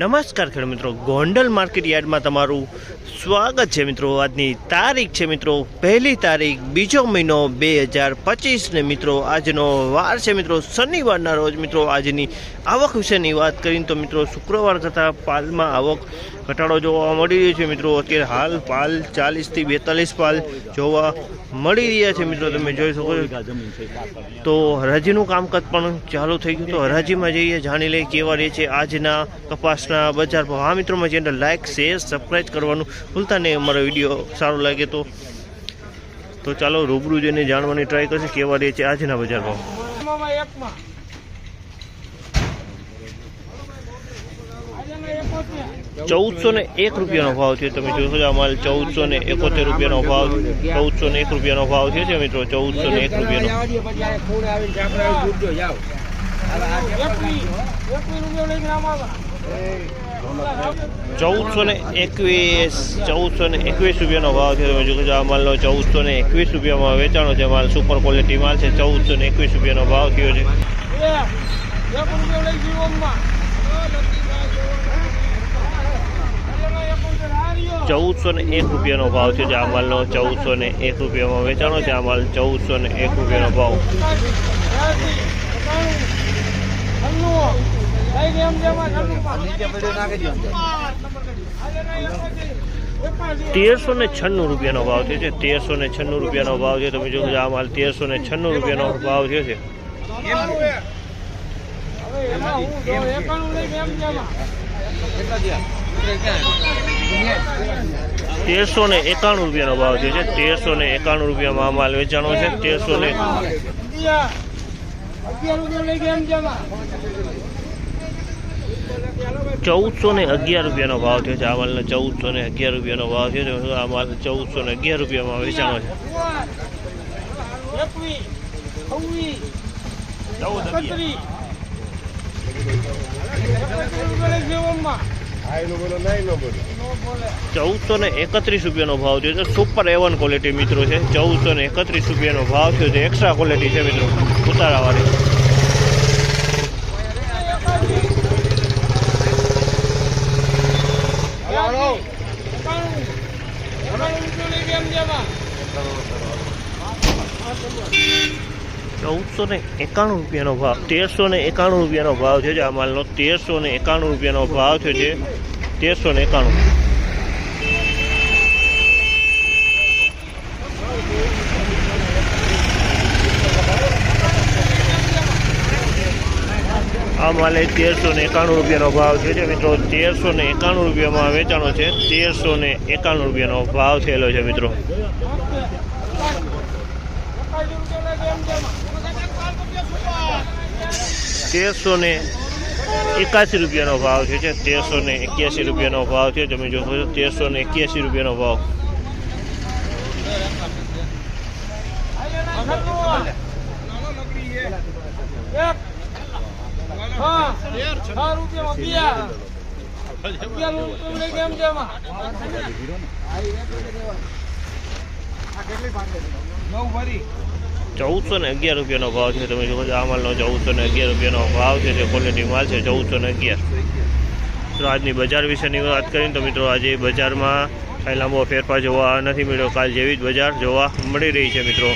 નમસ્કાર ખેડૂત મિત્રો. ગોંડલ માર્કેટ યાર્ડમાં તમારું સ્વાગત છે મિત્રો. આજની તારીખ છે મિત્રો, પહેલી તારીખ, બીજો મહિનો બે હજાર પચીસ ને મિત્રો, આજનો વાર છે મિત્રો. શનિવારના રોજ મિત્રો, આજની આવક વિશેની વાત કરીને તો મિત્રો, શુક્રવાર કરતાં પાલમાં આવક ઘટાડો જોવા મળી રહ્યો છે મિત્રો. અત્યારે હાલ પાલ ચાલીસથી બેતાલીસ પાલ જોવા મળી રહ્યા છે મિત્રો. તમે જોઈ શકો છો. તો હરાજીનું કામકાજ પણ ચાલુ થઈ ગયું. તો હરાજીમાં જઈએ, જાણી લઈએ કેવા રહે છે આજના કપાસના બજાર ભાવ. હા મિત્રોમાં ચેનલ લાઇક શેર સબસ્ક્રાઈબ કરવાનું ભૂલતા નહીં. અમારો વીડિયો સારો લાગે તો. તો ચાલો રૂબરૂ જઈને જાણવાની ટ્રાય કરશે કેવા રહે છે આજના બજાર ભાવ એકમાં એકમાં આજના એકોતેર. ચૌદસો ને એક રૂપિયાનો ભાવ છે તમે જોશો છો અમારે ચૌદસો ને એકોતેર રૂપિયાનો ભાવ ચૌદસો ને એક રૂપિયાનો ભાવ છે છે મિત્રો. ચૌદસો ને એક રૂપિયાનો. ચૌદસો ને એકવીસ ચૌદસો ને એકવીસ રૂપિયાનો ભાવ છે તમે જોશો આ માલનો ચૌદસો ને એકવીસ રૂપિયામાં વેચાણો છે. માલ સુપર ક્વોલિટી માલ છે. ચૌદસો ને એકવીસ રૂપિયાનો ભાવ થયો છે એક. એક રૂપિયો લઈ જીવનમાં. આજના એકોતેર આ રહ્યો. ચૌદસો ને એક રૂપિયાનો ભાવ છે જે આ માલનો. ચૌદસો ને એક રૂપિયામાં વેચાણો છે આ માલ. ચૌદસો ને એક રૂપિયાનો ભાવ. તેરસો ને છન્નું રૂપિયાનો ભાવ થયો છે. તેરસો ને છન્નું રૂપિયાનો ભાવ છે. તમે જોશો આ માલ તેરસો ને છન્નું રૂપિયાનો ભાવ થયો છે. હવે એમાં હું એકાણું લઈ એમ જેમાં. તેરસો ને એકાણું રૂપિયાનો ભાવ થયો છે તેરસો ને એકાણું રૂપિયામાં આ માલ વેચાણો છે તેરસો ને અગિયાર. અગિયાર. ચૌદસો ને અગિયાર રૂપિયાનો ભાવ થયો છે આ માલનો ચૌદસો ને અગિયાર રૂપિયાનો ભાવ થયો છે આ માલ ચૌદસો ને અગિયાર રૂપિયામાં વેચાણો છે ચૌદ છવ્વીસ, ચૌદસો ને એકત્રીસ રૂપિયાનો ભાવ થયો છે. સુપર એવન ક્વોલિટી મિત્રો છે. ચૌદસો ને એકત્રીસ રૂપિયાનો ભાવ થયો છે. એક્સ્ટ્રા ક્વોલિટી છે મિત્રો. ઉતારાવાળી Thank એકાણું ચૌદસો ને એકાણું રૂપિયાનો ભાવ, તેરસો ને એકાણું રૂપિયાનો ભાવ છે આ માલનો, તેરસો ને એકાણું રૂપિયાનો ભાવ થયો છે તેરસો ને એકાણું. આ માલે તેરસો ને એકાણું રૂપિયાનો ભાવ છે મિત્રો, તેરસો ને એકાણું રૂપિયામાં વેચાણો છે, તેરસો ને એકાણું રૂપિયાનો ભાવ થયેલો છે મિત્રો. તેરસો ને એકાસી રૂપિયાનો ભાવ છે. જે તેરસો ને એક્યાસી રૂપિયાનો ભાવ છે તમે જોશો છો તેરસો ને એક્યાસી રૂપિયાનો ભાવ. કેટલી નવ છ ચૌદસો ને અગિયાર રૂપિયાનો ભાવ છે. તમે જોવો છો, આ માલનો ચૌદસો ને અગિયાર રૂપિયાનો ભાવ છે જે ક્વોલિટી માલ છે, ચૌદસો ને અગિયાર. તો આજની બજાર વિશેની વાત કરીને તો મિત્રો, આજે બજારમાં કાંઈ લાંબો ફેરફાર જોવા નથી મળ્યો. કાલ જેવી જ બજાર જોવા મળી રહી છે મિત્રો.